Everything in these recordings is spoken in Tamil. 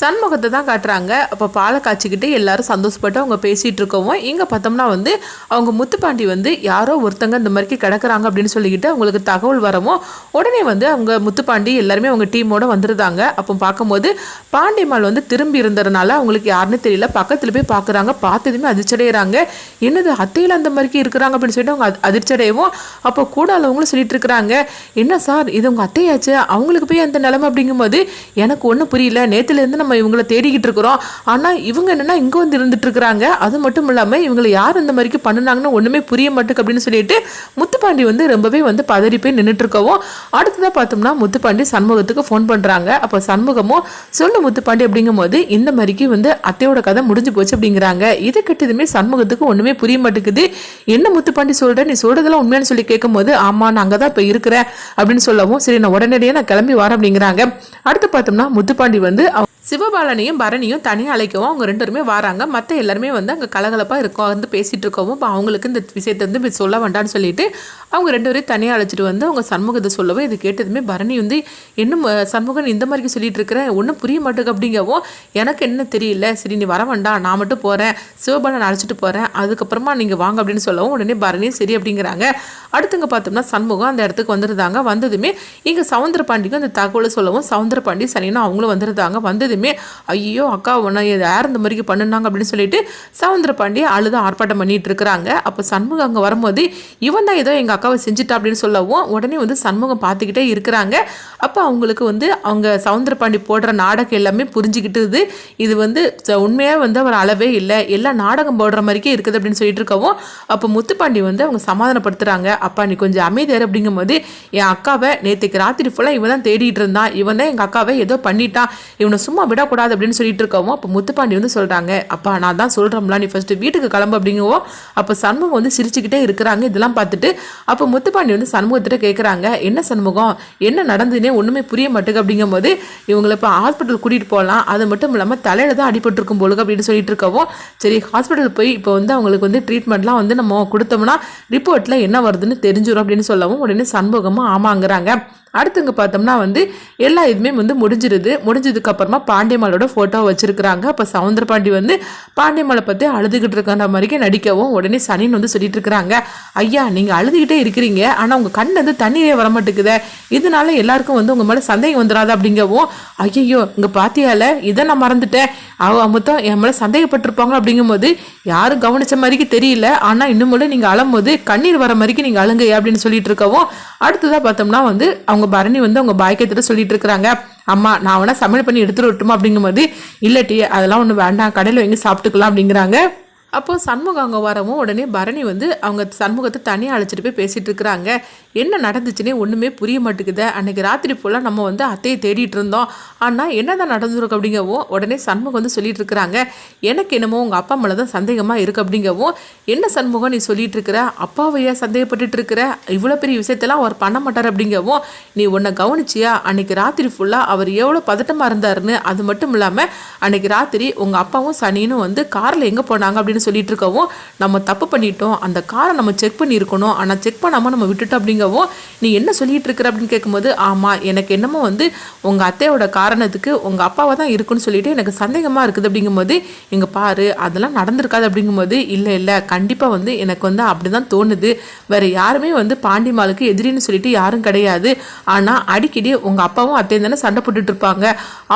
சண்முகத்தை தான் காட்டுறாங்க. அப்போ பாலை காய்ச்சிக்கிட்டு எல்லாரும் சந்தோஷப்பட்டு அவங்க பேசிகிட்டு இருக்கவும் இங்கே பார்த்தோம்னா வந்து அவங்க முத்துப்பாண்டி வந்து யாரோ ஒருத்தங்க இந்த மாதிரிக்கு கிடக்குறாங்க அப்படின்னு சொல்லிக்கிட்டு அவங்களுக்கு தகவல் வரவும் உடனே வந்து அவங்க முத்துப்பாண்டி எல்லாருமே அவங்க டீமோட வந்துருந்தாங்க. அப்போ பார்க்கும்போது பாண்டியம்மாள் வந்து திரும்பி இருந்ததுனால அவங்களுக்கு யாருன்னு தெரியல. பக்கத்தில் போய் பார்க்குறாங்க. பார்த்ததுமே அதிர்ச்சடைகிறாங்க என்னது அத்தையில் அந்த மாதிரிக்கு இருக்கிறாங்க அப்படின்னு சொல்லிட்டு அவங்க அதிர்ச்சடையவும் அப்போ கூட உள்ளவங்களும் சொல்லிட்டு இருக்கிறாங்க. என்ன சார் இது உங்கள் அத்தையாச்சு? அவங்களுக்கு போய் அந்த நிலமை அப்படிங்கும்போது எனக்கு ஒன்றும் புரியல. நேற்றுலேருந்து நம்ம இவங்கள தேடிக்கிட்டு இருக்கிறோம். ஆனால் இவங்க என்னன்னா இங்கே வந்து இருந்துட்டு இருக்கிறாங்க அது மட்டும் இல்லாமல் இவங்களை யார் இந்த மாதிரிக்கு பண்ணினாங்கன்னு ஒன்றுமே புரிய மாட்டேக்கு அப்படின்னு சொல்லிட்டு முத்துப்பாண்டி வந்து ரொம்பவே வந்து பதறி போய் நின்றுட்டுருக்கவும் அடுத்ததாக பார்த்தோம்னா முத்துப்பாண்டி சண்முகத்துக்கு ஃபோன் பண்ணுறாங்க அப்போ சண்முகமும் சொல்லு முத்துப்பாண்டி அப்படிங்கும்போது இந்த மாதிரிக்கு வந்து அத்தையோட கதை முடிஞ்சு போச்சு அப்படிங்கிறாங்க. இதை கெட்டதுமே சண்முகத்துக்கு ஒன்றுமே புரிய மாட்டேங்குது. என்ன முத்துப்பாண்டி சொல்ற? நீ சொல்றதெல்லாம் உண்மையானு சொல்லி கேட்கும்போது ஆமா நான் அங்கே தான் இப்போ இருக்கிறேன் அப்படின்னு சொல்லவும் சரி நான் உடனடியே நான் கிளம்பி வரேன் அப்படிங்கிறாங்க. அடுத்து பார்த்தோம்னா முத்துப்பாண்டி வந்து சிவபாலனையும் பரணியும் தனியாக அழைக்கவும் அவங்க ரெண்டு பேருமே வராங்க. மற்ற எல்லாருமே வந்து அங்கே கலகலப்பாக இருக்கும் வந்து பேசிகிட்டு இருக்கவும் இப்போ அவங்களுக்கு இந்த விஷயத்தை வந்து சொல்ல வேண்டாம்னு சொல்லிட்டு அவங்க ரெண்டு பேரையும் தனியாக அழைச்சிட்டு வந்து அவங்க சண்முகத்தை சொல்லவும் இது கேட்டதுமே பரணி வந்து இன்னும் சண்முகன் இந்த மாதிரி சொல்லிட்டு இருக்கிறேன் ஒன்றும் புரிய மாட்டேங்க அப்படிங்கவும் எனக்கு என்ன தெரியல. சரி நீ வர வேண்டாம். நான் மட்டும் போகிறேன் சிவபாலன் அழைச்சிட்டு போகிறேன் அதுக்கப்புறமா நீங்கள் வாங்க அப்படின்னு சொல்லவும் உடனே பரணியும் சரி அப்படிங்கிறாங்க. அடுத்துங்க பார்த்தோம்னா சண்முகம் அந்த இடத்துக்கு வந்திருந்தாங்க. வந்ததுமே இங்கே சவுந்தர பாண்டிக்கும் அந்த தகவலை சொல்லவும் சவுந்தர பாண்டி சனினா அவங்களும் வந்துருந்தாங்க. வந்ததுமே ஐயோ அக்கா உன்னை யார் இந்த மாதிரிக்கு பண்ணுனாங்க? அப்படின்னு சொல்லிட்டு சவுந்தர பாண்டி அழுத ஆர்ப்பாட்டம் பண்ணிட்டு இருக்கிறாங்க. அப்போ சண்முகம் அங்கே வரும்போது இவன் தான் ஏதோ எங்கள் அக்காவை செஞ்சுட்டா அப்படின்னு சொல்லவும் உடனே வந்து சண்முகம் பார்த்துக்கிட்டே இருக்கிறாங்க. அப்போ அவங்களுக்கு வந்து அவங்க சவுந்தரபாண்டி போடுற நாடகம் எல்லாமே புரிஞ்சுக்கிட்டுது இது வந்து உண்மையாக வந்து அவர் அளவே இல்லை. எல்லாம் நாடகம் போடுற மாதிரிக்கே இருக்குது அப்படின்னு சொல்லிட்டு இருக்கவும் அப்போ முத்துப்பாண்டி வந்து அவங்க சமாதானப்படுத்துகிறாங்க அப்பா நீ கொஞ்சம் அமைதியார் அப்படிங்கும்போது என் அக்காவை நேற்றுக்கு ராத்திரி ஃபுல்லாக இவன் தான் தேடிட்டு இருந்தான். இவன் தான் எங்கள் அக்காவை ஏதோ பண்ணிட்டான். இவனை சும்மா விடக்கூடாது அப்படின்னு சொல்லிட்டு இருக்கவும் அப்போ முத்துப்பாண்டி வந்து சொல்கிறாங்க அப்பா நான் தான் சொல்கிறோம்ல நீ ஃபஸ்ட்டு வீட்டுக்கு கிளம்பு அப்படிங்கவும். அப்போ சண்முகம் வந்து சிரிச்சுக்கிட்டே இருக்கிறாங்க. இதெல்லாம் பார்த்துட்டு அப்போ முத்துப்பாண்டி வந்து சண்முகத்திட்ட கேட்குறாங்க என்ன சண்முகம்? என்ன நடந்ததுன்னே ஒன்றுமே புரிய மாட்டேங்குது. அப்படிங்கும்போது இவங்களை இப்போ ஹாஸ்பிட்டல் கூட்டிகிட்டு போகலாம் அது மட்டும் இல்லாமல் தலையில தான் அடிபட்டிருக்கும் போலுக்கு அப்படின்னு சொல்லிட்டு இருக்கவும் சரி ஹாஸ்பிட்டல் போய் இப்போ வந்து அவங்களுக்கு வந்து ட்ரீட்மெண்ட்லாம் வந்து நம்ம கொடுத்தோம்னா ரிப்போர்ட்டில் என்ன வருதுன்னு தெரிஞ்சிடும் அப்படின்னு சொல்லவும் உடனே சண்முகமும் ஆமாங்கிறாங்க. அடுத்துங்க பார்த்தோம்னா வந்து எல்லா இதுவுமே வந்து முடிஞ்சிருது. முடிஞ்சதுக்கப்புறமா பாண்டியம்மாளோட ஃபோட்டோ வச்சுருக்குறாங்க. அப்போ சவுந்தர பாண்டி வந்து பாண்டியம்மாளை பற்றி அழுதுகிட்டு இருக்கிற மாதிரிக்கே நடிக்கவும் உடனே சனின்னு வந்து சொல்லிட்டு இருக்கிறாங்க ஐயா நீங்கள் அழுதுகிட்டே இருக்கிறீங்க. ஆனால் உங்கள் கண் வந்து தண்ணீரே வர மாட்டேங்குதே இதனால எல்லாருக்கும் வந்து உங்கள் மேலே சந்தேகம் வந்துடாது அப்படிங்கவும் ஐயையோ இங்கே பாத்தியால? இதை நான் மறந்துட்டேன். அவ மொத்தம் என் மேலே சந்தேகப்பட்டிருப்பாங்க அப்படிங்கும்போது யாரும் கவனிச்ச மாதிரிக்கு தெரியல. ஆனால் இன்னும் நீங்கள் அழும்போது கண்ணீர் வர மாதிரிக்கு நீங்கள் அழுங்க அப்படின்னு சொல்லிட்டு இருக்கவும் அடுத்ததாக பார்த்தோம்னா வந்து அவங்க பரணி வந்து அவங்க பாய்க்கத்திட்ட சொல்லிட்டு இருக்கிறாங்க. அம்மா நான் வேணா சமையல் பண்ணி எடுத்துட்டு வரட்டுமா அப்படிங்கும்போது இல்லட்டி அதெல்லாம் ஒன்று வேண்டாம் கடையில் வாங்கி சாப்பிட்டுக்கலாம் அப்படிங்கிறாங்க. அப்போ சண்முகம் அங்கே வரவும் உடனே பரணி வந்து அவங்க சண்முகத்தை தனியாக அழைச்சிட்டு போய் பேசிகிட்டு இருக்கிறாங்க. என்ன நடந்துச்சுன்னே ஒன்றுமே புரிய மாட்டேங்குது. அன்றைக்கி ராத்திரி ஃபுல்லாக நம்ம வந்து அத்தையை தேடிட்டு இருந்தோம். ஆனால் என்னதான் நடந்துருக்கு அப்படிங்கவும் உடனே சண்முகம் வந்து சொல்லிட்டு இருக்கிறாங்க. எனக்கு என்னமோ உங்கள் அப்பா மேலே தான் சந்தேகமாக இருக்குது அப்படிங்கவும் என்ன சண்முகம் நீ சொல்லிட்டு இருக்கிற? அப்பாவையா சந்தேகப்பட்டுட்டு இருக்கிற? இவ்வளோ பெரிய விஷயத்தெல்லாம் அவர் பண்ண மாட்டார் அப்படிங்கவும் நீ உன்னை கவனிச்சியா? அன்னைக்கு ராத்திரி ஃபுல்லாக அவர் எவ்வளோ பதட்டமாக இருந்தாருன்னு அது மட்டும் இல்லாமல் அன்னைக்கு ராத்திரி உங்கள் அப்பாவும் சனினும் வந்து காரில் எங்கே போனாங்க? அப்படின்னு சொல்லிட்டு இருக்கவும் நம்ம தப்பு பண்ணிட்டோம் அந்த காரை நம்ம செக் பண்ணியிருக்கணும் ஆனால் செக் பண்ணாமல் நம்ம விட்டுட்டோம் அப்படிங்கவும் நீ என்ன சொல்லிட்டு இருக்கிற அப்படின்னு கேட்கும்போது ஆமாம் எனக்கு என்னமோ வந்து உங்கள் அத்தையோட காரணத்துக்கு உங்கள் அப்பாவை தான் இருக்குன்னு சொல்லிட்டு எனக்கு சந்தேகமாக இருக்குது அப்படிங்கும்போது இங்கே பாரு அதெல்லாம் நடந்திருக்காது அப்படிங்கும்போது இல்லை இல்லை கண்டிப்பாக வந்து எனக்கு வந்து அப்படி தான் தோணுது. வேறு யாருமே வந்து பாண்டிமாலுக்கு எதிரின்னு சொல்லிட்டு யாரும் கிடையாது. ஆனால் அடிக்கடி உங்கள் அப்பாவும் அத்தையும் தானே சண்டை போட்டுட்டு இருப்பாங்க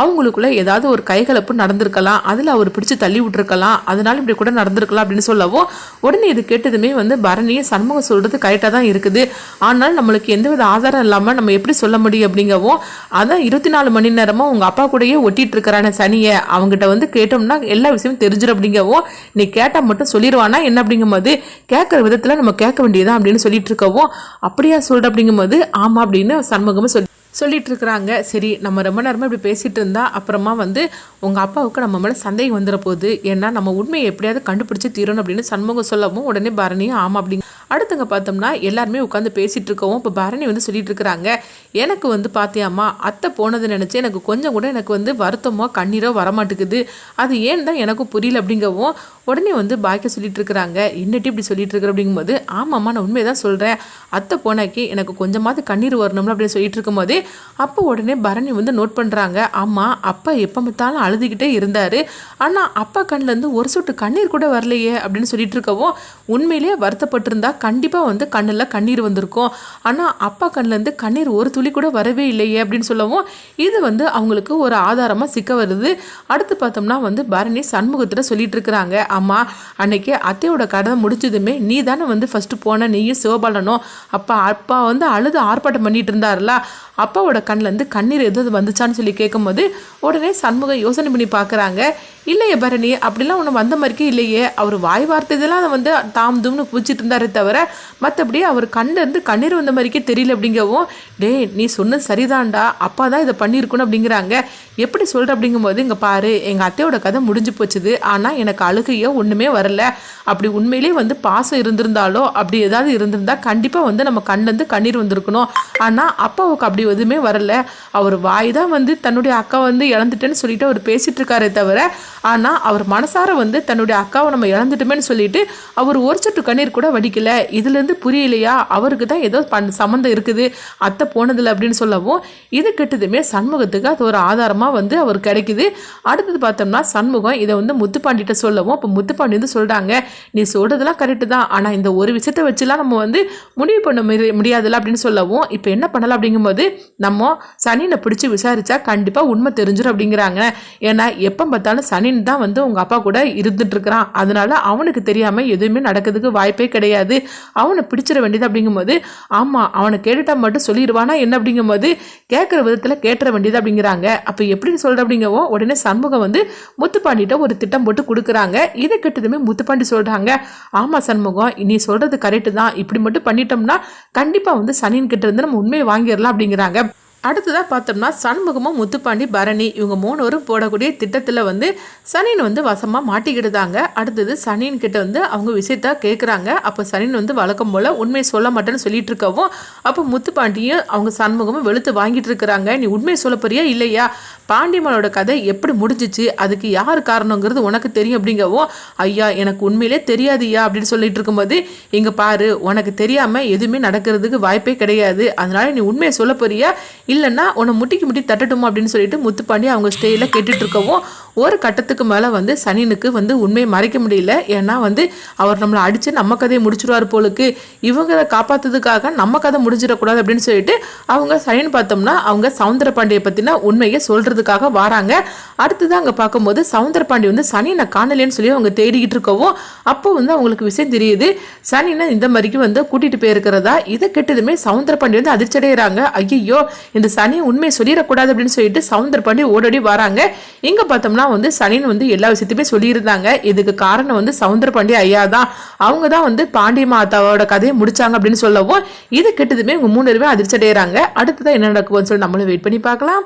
அவங்களுக்குள்ள ஏதாவது ஒரு கைகலப்பு நடந்திருக்கலாம். அதில் அவர் பிடிச்சி தள்ளி விட்டுருக்கலாம். அதனால இப்படி கூட நடந்திருக்கலாம் அப்படின்னு சொல்லவும் உடனே இது கேட்டதுமே வந்து பரணியை சண்முகம் சொல்கிறது கரெக்டாக தான் இருக்குது. ஆனால் நம்மளுக்கு எந்தவித ஆதாரம் இல்லாமல் நம்ம எப்படி சொல்ல முடியும் அப்படிங்கவும் அதான் இருபத்தி நாலு மணி நேரமாக உங்கள் அப்பா கூடயே ஒட்டிட்டு இருக்கிறான சனியை. அவங்ககிட்ட வந்து கேட்டோம்னா எல்லா விஷயமும் தெரிஞ்சிடும் அப்படிங்கவும் நீ கேட்டால் மட்டும் சொல்லிடுவானா என்ன அப்படிங்கும்போது கேட்குற விதத்தில் நம்ம கேட்க வேண்டியதான் அப்படின்னு சொல்லிட்டு இருக்கவும் அப்படியா சொல்கிற அப்படிங்கும்போது ஆமாம் அப்படின்னு சண்முகமும் சொல்லி சொல்லிகிட்ருக்குறாங்க இருக்கிறாங்க சரி நம்ம ரொம்ப நேரமாக இப்படி பேசிகிட்டு இருந்தால் அப்புறமா வந்து உங்கள் அப்பாவுக்கு நம்ம மேலே சந்தேகம் வந்துட போகுது ஏன்னா நம்ம உண்மையை எப்படியாவது கண்டுபிடிச்சி தீரணும் அப்படின்னு சண்முகம் சொல்லவும் உடனே பரணியும் ஆமாம் அப்படிங்க அடுத்தங்க பார்த்தோம்னா எல்லாருமே உட்காந்து பேசிகிட்டு இருக்கவும் இப்போ பரணி வந்து சொல்லிட்டு இருக்கிறாங்க எனக்கு வந்து பார்த்தியாம்மா அத்தை போனதை நினச்சி எனக்கு கொஞ்சம் கூட எனக்கு வந்து வருத்தமோ கண்ணீரோ வரமாட்டேங்குது. அது ஏன் தான் எனக்கும் புரியல அப்படிங்கவும் உடனே வந்து பாக்கிய சொல்லிட்டு இருக்கிறாங்க என்னட்டு இப்படி சொல்லிட்டு இருக்கிற அப்படிங்கும்போது ஆமாம்மா நான் உண்மையை தான் சொல்கிறேன் அத்தை போனாக்கி எனக்கு கொஞ்சமாவது கண்ணீர் வரணும்னு அப்படின்னு சொல்லிட்டு இருக்கும்போது அப்போ உடனே பரணி வந்து நோட் பண்ணுறாங்க ஆமாம் அப்பா எப்போ பார்த்தாலும் அழுதுகிட்டே இருந்தார். ஆனால் அப்பா கண்ணிலேருந்து ஒரு சொட்டு கண்ணீர் கூட வரலையே அப்படின்னு சொல்லிட்டு இருக்கவும் உண்மையிலேயே வருத்தப்பட்டிருந்தா கண்டிப்பாக வந்து கண்ணில் கண்ணீர் வந்திருக்கும். ஆனால் அப்பா கண்ணிலேருந்து கண்ணீர் ஒரு துளி கூட வரவே இல்லையே அப்படின்னு சொல்லவும் இது வந்து அவங்களுக்கு ஒரு ஆதாரமாக சிக்க வருது. அடுத்து பார்த்தோம்னா வந்து பரணி சண்முகத்தில் சொல்லிட்டு இருக்கிறாங்க. அம்மா அன்னைக்கு அத்தையோட கதை முடிச்சதுமே நீ தானே வந்து ஃபஸ்ட்டு போன நீயும் சிவபாலனும் அப்பா அப்பா வந்து அழுது ஆர்ப்பாட்டம் பண்ணிட்டு இருந்தாருல அப்பாவோட கண்ணிலேருந்து கண்ணீர் எதுவும் வந்துச்சான்னு சொல்லி கேட்கும்போது உடனே சண்முகம் யோசனை பண்ணி பார்க்குறாங்க இல்லையே பரணி அப்படிலாம் ஒன்று வந்த மாதிரிக்கே இல்லையே. அவர் வாய் வார்த்தை இதெல்லாம் வந்து தாம் தும்னு பூச்சிட்டு இருந்தாரே தவிர மற்றபடி அவர் கண்ணிலேருந்து கண்ணீர் வந்த மாதிரிக்கே தெரியல அப்படிங்கவும் டேய் நீ சொன்னது சரிதான்டா. அப்பா தான் இதை பண்ணியிருக்கணும் அப்படிங்கிறாங்க. எப்படி சொல்கிற அப்படிங்கும்போது இங்கே பாரு எங்கள் அத்தையோட கதை முடிஞ்சு போச்சுது. ஆனால் எனக்கு அழுகையோ ஒன்றுமே வரல. அப்படி உண்மையிலேயே வந்து பாசம் இருந்திருந்தாலோ அப்படி ஏதாவது இருந்திருந்தால் கண்டிப்பாக வந்து நம்ம கண்ணிலேருந்து கண்ணீர் வந்திருக்கணும். ஆனால் அப்பாவுக்கு அப்படி எதுவுமே வரல. அவர் வாய் தான் வந்து தன்னுடைய அக்கா வந்து இழந்துட்டேன்னு சொல்லிட்டு அவர் பேசிட்டு இருக்காரே தவிர ஆனால் அவர் மனசார வந்து தன்னுடைய அக்காவை நம்ம இழந்துட்டோமேன்னு சொல்லிட்டு அவர் ஒரு சொட்டு கண்ணீர் கூட வடிக்கல. இதுலேருந்து புரியலையா? அவருக்கு தான் ஏதோ பண் சம்மந்தம் இருக்குது. அத்தை போனதில்லை அப்படின்னு சொல்லவும் இது கெட்டதுமே சண்முகத்துக்கு அது ஒரு ஆதாரமாக வந்து அவர் கிடைக்குது. அடுத்தது பார்த்தோம்னா சண்முகம் இதை வந்து முத்துப்பாண்டிகிட்ட சொல்லவும் இப்போ முத்துப்பாண்டி வந்து சொல்கிறாங்க நீ சொல்கிறதுலாம் கரெக்டு தான். ஆனால் இந்த ஒரு விஷயத்தை வச்சுலாம் நம்ம வந்து முடிவு பண்ண முடியாதுல்ல அப்படின்னு சொல்லவும் இப்போ என்ன பண்ணலாம்? அப்படிங்கும்போது நம்ம சனினை பிடிச்சி விசாரிச்சா கண்டிப்பாக உண்மை தெரிஞ்சிடும் அப்படிங்கிறாங்க. ஏன்னா எப்போ பார்த்தாலும் சனி சனின் தான் வந்து உங்கள் அப்பா கூட இருந்துட்டு இருக்கிறான் அதனால அவனுக்கு தெரியாமல் எதுவுமே நடக்கிறதுக்கு வாய்ப்பே கிடையாது. அவனை பிடிச்சிட வேண்டியது அப்படிங்கும்போது ஆமாம் அவனை கேட்டுட்டா மட்டும் சொல்லிடுவானா என்ன அப்படிங்கும்போது கேட்குற விதத்தில் கேட்டுற வேண்டியது அப்படிங்கிறாங்க. அப்போ எப்படின்னு சொல்கிற அப்படிங்கவோ உடனே சண்முகம் வந்து முத்துப்பாண்டிகிட்ட ஒரு திட்டம் போட்டு கொடுக்குறாங்க. இதை கெட்டதுமே முத்துப்பாண்டி சொல்கிறாங்க ஆமாம் சண்முகம் நீ சொல்கிறது கரெக்டு தான். இப்படி மட்டும் பண்ணிட்டோம்னா கண்டிப்பாக வந்து சனின் கிட்ட இருந்து நம்ம உண்மையை வாங்கிடலாம் அப்படிங்கிறாங்க. அடுத்ததாக பார்த்தோம்னா சண்முகமும் முத்துப்பாண்டி பரணி இவங்க மூணுவரும் போடக்கூடிய திட்டத்தில் வந்து சனின் வந்து வசமாக மாட்டிக்கிடுதாங்க அடுத்தது சனின் கிட்ட வந்து அவங்க விஷயத்த கேட்குறாங்க அப்போ சனின் வந்து வழக்கம் போல் உண்மையை சொல்ல மாட்டேன்னு சொல்லிட்டு இருக்கவும் அப்போ முத்துப்பாண்டியும் அவங்க சண்முகமும் வெளுத்து வாங்கிட்டு இருக்கிறாங்க. நீ உண்மையை சொல்ல போறியா இல்லையா? பாண்டியம்மனோட கதை எப்படி முடிஞ்சிச்சு? அதுக்கு யார் காரணங்கிறது உனக்கு தெரியும் அப்படிங்கவும் ஐயா எனக்கு உண்மையிலே தெரியாதுயா அப்படின்னு சொல்லிட்டு இருக்கும்போது இங்கே பாரு உனக்கு தெரியாமல் எதுவுமே நடக்கிறதுக்கு வாய்ப்பே கிடையாது. அதனால நீ உண்மையை சொல்ல போறியா? இல்லைன்னா உன்னை முட்டிக்கு முட்டி தட்டட்டுமா அப்படின்னு சொல்லிட்டு முத்துப்பாண்டி அவங்க ஸ்டேயில் கேட்டுட்ருக்கவும் ஒரு கட்டத்துக்கு மேலே வந்து சனினுக்கு வந்து உண்மையை மறைக்க முடியல. ஏன்னா வந்து அவர் நம்மளை அடித்து நம்ம கதையை முடிச்சிருவார் போலுக்கு. இவங்களை காப்பாற்றுறதுக்காக நம்ம கதை முடிஞ்சிடக்கூடாது அப்படின்னு சொல்லிட்டு அவங்க சனின்னு பார்த்தோம்னா அவங்க சவுந்தர பாண்டியை பற்றின உண்மையை சொல்கிறதுக்காக வராங்க. அடுத்தது அங்கே பார்க்கும்போது சவுந்தர பாண்டி வந்து சனினை காணலேன்னு சொல்லி அவங்க தேடிக்கிட்டு இருக்கவும் அப்போ வந்து அவங்களுக்கு விஷயம் தெரியுது. சனினை இந்த மாதிரிக்கு வந்து கூட்டிகிட்டு போயிருக்கிறதா? இதை கெட்டதுமே சவுந்தர பாண்டி வந்து அதிர்ச்சி அடைகிறாங்க ஐயோ இந்த சனி உண்மையை சொல்லிடக்கூடாது அப்படின்னு சொல்லிட்டு சவுந்தர பாண்டி ஓடோடி வராங்க. இங்கே பார்த்தோம்னா ஆனால் வந்து சனின் வந்து எல்லா விஷயத்தையுமே சொல்லியிருந்தாங்க. இதுக்கு காரணம் வந்து சவுந்தர பாண்டிய ஐயா தான். அவங்க தான் வந்து பாண்டிய மாதாவோட கதையை முடிச்சாங்க அப்படின்னு சொல்லவும் இது கெட்டதுமே உங்க மூணு பேருமே அதிர்ச்சி அடைகிறாங்க அடுத்ததான் என்ன நடக்கும்னு சொல்லி நம்மளும் வெயிட் பண்ணி பார்க்கலாம்.